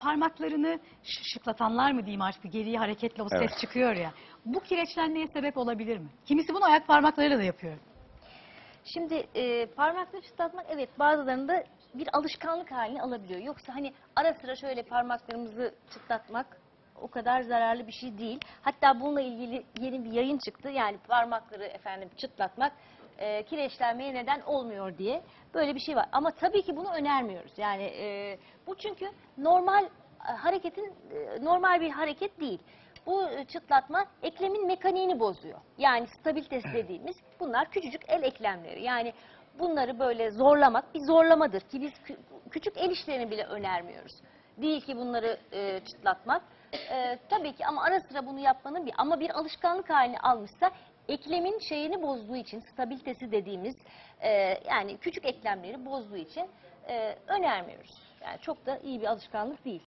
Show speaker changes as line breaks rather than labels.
parmaklarını şıklatanlar mı diyeyim artık geriye hareketle o
Evet.
ses çıkıyor ya. Bu kireçlenmeye sebep olabilir mi? Kimisi bunu ayak parmaklarıyla da yapıyor.
Şimdi e, parmakları çıtlatmak evet bazılarında bir alışkanlık halini alabiliyor. Yoksa hani ara sıra şöyle parmaklarımızı çıtlatmak o kadar zararlı bir şey değil. Hatta bununla ilgili yeni bir yayın çıktı. Yani parmakları efendim çıtlatmak e, kireçlenmeye neden olmuyor diye böyle bir şey var. Ama tabii ki bunu önermiyoruz. Yani e, bu çünkü normal e, hareketin e, normal bir hareket değil. Bu e, çıtlatma eklemin mekaniğini bozuyor. Yani stabilitesi dediğimiz bunlar küçücük el eklemleri. Yani bunları böyle zorlamak bir zorlamadır ki biz kü- küçük el işlerini bile önermiyoruz. Değil ki bunları e, çıtlatmak. E, tabii ki ama ara sıra bunu yapmanın bir ama bir alışkanlık halini almışsa eklemin şeyini bozduğu için stabilitesi dediğimiz e, yani küçük eklemleri bozduğu için e, önermiyoruz. Yani çok da iyi bir alışkanlık değil.